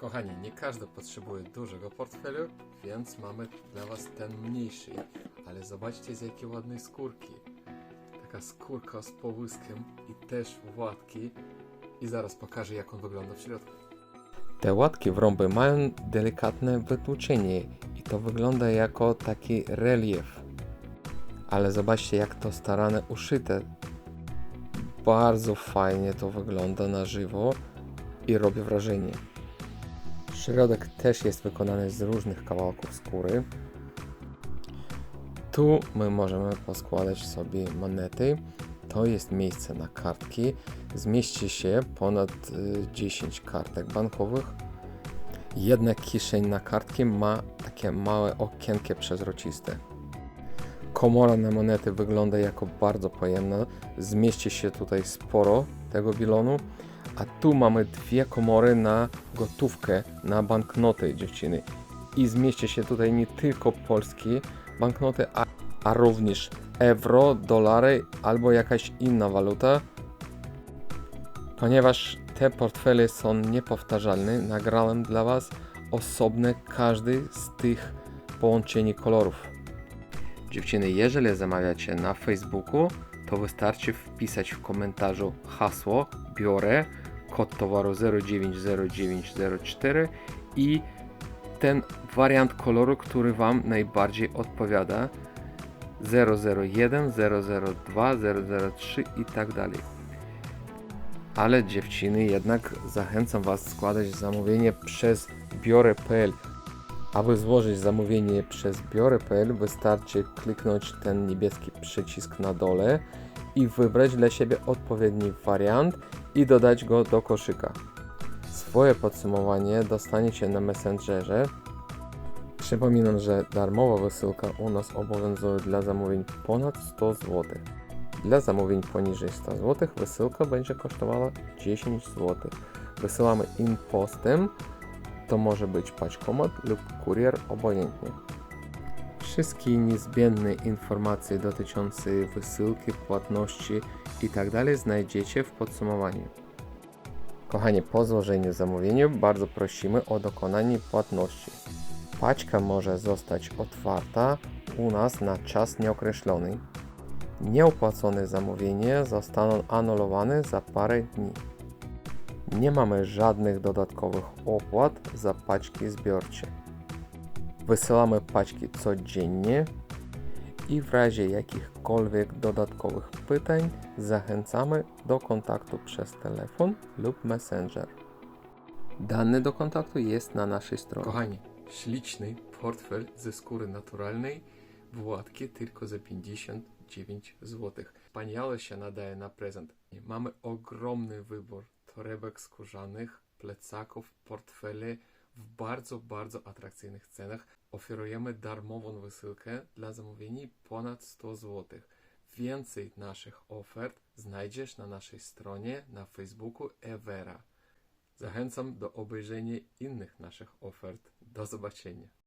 Kochani, nie każdy potrzebuje dużego portfelu, więc mamy dla Was ten mniejszy. Ale zobaczcie z jakiej ładnej skórki. Taka skórka z połyskiem i też łatki. I zaraz pokażę jak on wygląda w środku. Te łatki w rąby mają delikatne wytłuczenie i to wygląda jako taki relief. Ale zobaczcie jak to starane uszyte. Bardzo fajnie to wygląda na żywo i robi wrażenie. Środek też jest wykonany z różnych kawałków skóry. Tu my możemy poskładać sobie monety. To jest miejsce na kartki. Zmieści się ponad y, 10 kartek bankowych. Jedna kieszeń na kartki ma takie małe okienkie przezroczyste. Komora na monety wygląda jako bardzo pojemna. Zmieści się tutaj sporo tego bilonu. A tu mamy dwie komory na gotówkę, na banknoty dziewczyny. I zmieści się tutaj nie tylko polskie banknoty, a, a również euro, dolary albo jakaś inna waluta. Ponieważ te portfele są niepowtarzalne, nagrałem dla Was osobne każdy z tych połączeń kolorów. Dziewczyny, jeżeli zamawiacie na Facebooku, to wystarczy wpisać w komentarzu hasło biorę kod towaru 090904 i ten wariant koloru, który Wam najbardziej odpowiada 001, 002, 003 i tak dalej. Ale dziewczyny, jednak zachęcam Was składać zamówienie przez biorę.pl. Aby złożyć zamówienie przez biorę.pl wystarczy kliknąć ten niebieski przycisk na dole i wybrać dla siebie odpowiedni wariant i dodać go do koszyka. Swoje podsumowanie dostaniecie na Messengerze. Przypominam, że darmowa wysyłka u nas obowiązuje dla zamówień ponad 100 zł. Dla zamówień poniżej 100 zł wysyłka będzie kosztowała 10 zł. Wysyłamy im postem, to może być paczkomat lub kurier obojętnie. Wszystkie niezbędne informacje dotyczące wysyłki, płatności itd. znajdziecie w podsumowaniu. Kochani, po złożeniu zamówienia bardzo prosimy o dokonanie płatności. Paczka może zostać otwarta u nas na czas nieokreślony. Nieopłacone zamówienia zostaną anulowane za parę dni. Nie mamy żadnych dodatkowych opłat za paczki zbiorcze. Wysyłamy paczki codziennie i w razie jakichkolwiek dodatkowych pytań zachęcamy do kontaktu przez telefon lub messenger. Dane do kontaktu jest na naszej stronie. Kochani, śliczny portfel ze skóry naturalnej w łatkie tylko za 59 zł. Wspaniale się nadaje na prezent. Mamy ogromny wybór torebek skórzanych, plecaków, portfeli w bardzo, bardzo atrakcyjnych cenach. Oferujemy darmową wysyłkę dla zamówień ponad 100 zł. Więcej naszych ofert znajdziesz na naszej stronie na Facebooku Evera. Zachęcam do obejrzenia innych naszych ofert. Do zobaczenia.